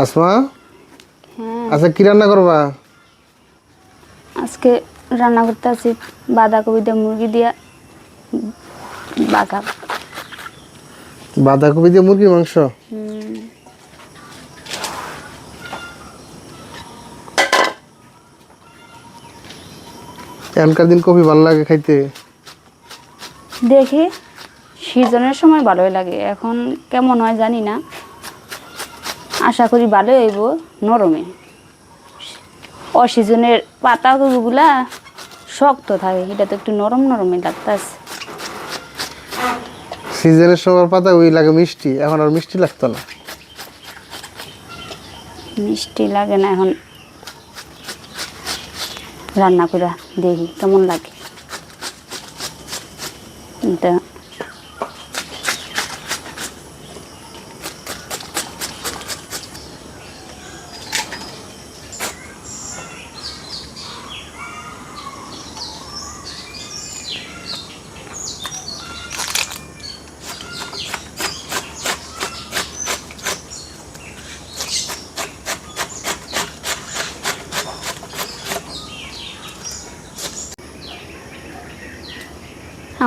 আসমা? হ্যাঁ। আচ্ছা কি রান্না করবা? আজকে রান্না করতে আছি বাঁধাকপি দিয়ে মুরগি দিয়ে বাঘা। বাঁধাকপি দিয়ে মুরগি মাংস? এখনকার দিন কফি ভালো লাগে খাইতে? দেখি সিজনের সময় ভালোই লাগে। এখন কেমন হয় জানি না। আশা করি ভালোই হইব নরমে। অসিজনের পাতাগুলা শক্ত থাকে এটা তো একটু নরম নরমই লাগতেছে। সিজনের সময় পাতা ওই লাগে মিষ্টি এখন আর মিষ্টি লাগতো না। মিষ্টি লাগে না এখন। রান্না করে দেখি কেমন লাগে।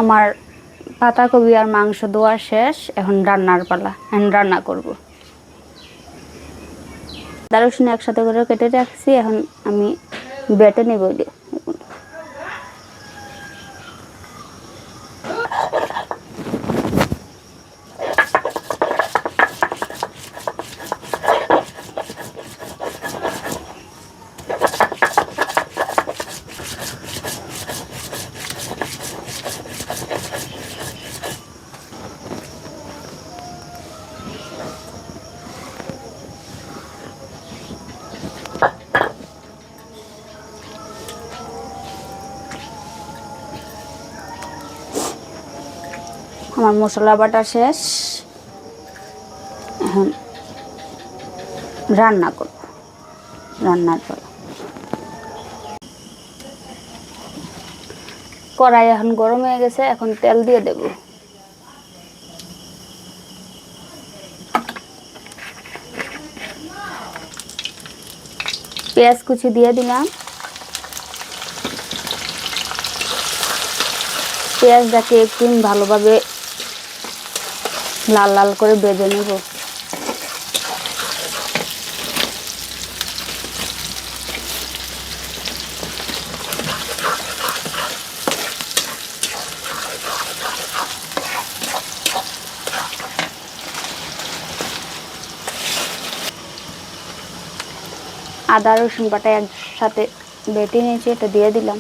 আমার পাতাকপি আর মাংস দেওয়া শেষ, এখন রান্নার পালা, এখন রান্না করব দারুসিনে একসাথে করে কেটে রাখছি, এখন আমি বেটে নেব এগুলো। আমার মশলা বাটা শেষ। এখন রান্না করব। রান্নার পর। কড়াই এখন গরম হয়ে গেছে, এখন তেল দিয়ে দেব। পেঁয়াজ কুচি দিয়ে দিলাম। পেঁয়াজটাকে একটু ভালোভাবে লাল লাল করে বেজে নেব। আদা রসুন বাটা একসাথে বেটে নিয়েছি এটা দিয়ে দিলাম।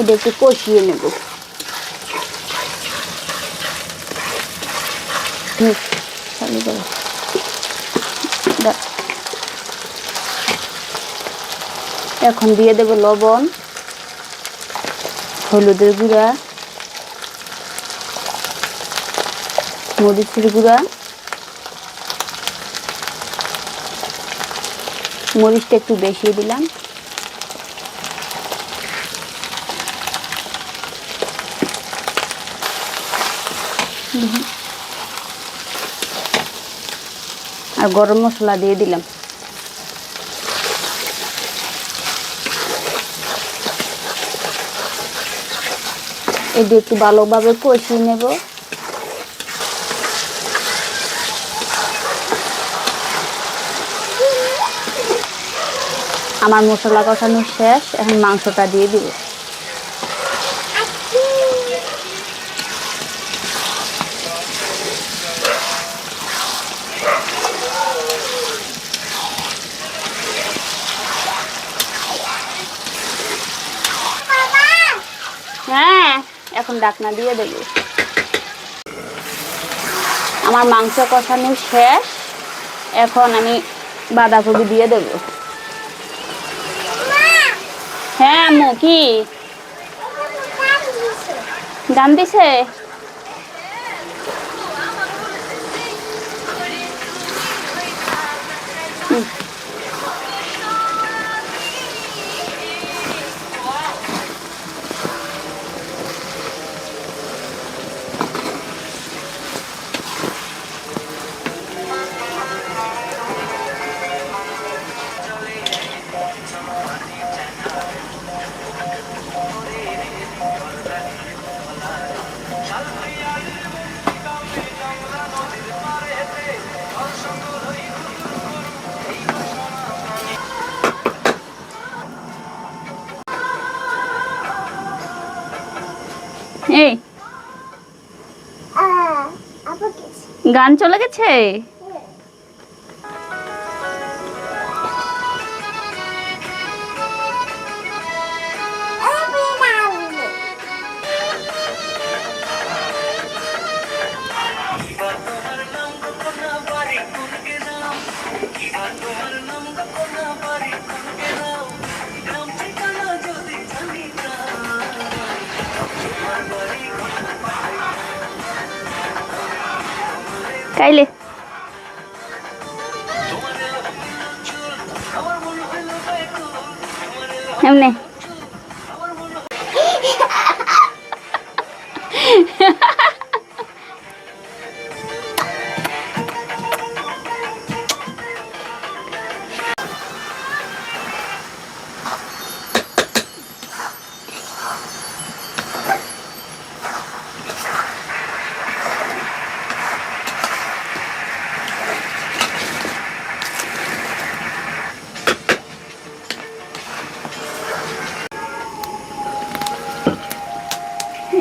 এটা কষিয়ে নেব। এখন দিয়ে দেব লবণ, হলুদের গুঁড়া, মরিচের গুঁড়া। মরিচটা একটু বেশি দিলাম। আর গরম মশলা দিয়ে দিলাম। এটা একটু ভালোভাবে কষিয়ে নেব। আমার মশলা কষানো শেষ, এখন মাংসটা দিয়ে দিব হ্যাঁ এখন ডাকনা দিয়ে দেবো। আমার মাংস কষানো শেষ। এখন আমি বাঁধাকপি দিয়ে দেব। হ্যাঁ আম্মু, কি? গান দিছে? এই। গান চলে গেছে? কাইলে এমনি।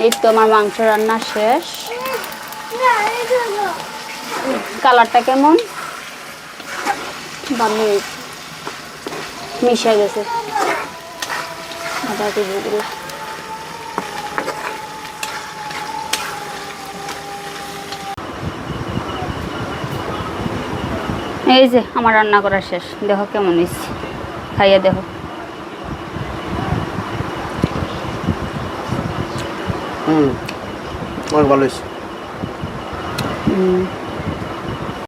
এই তো আমার মাংস রান্না শেষ। কালারটা কেমন? মিশে গেছে। এই যে, আমার রান্না করা শেষ। দেখো কেমন হয়েছে। খাইয়া দেখো। হুম অনেক ভালো হয়েছে।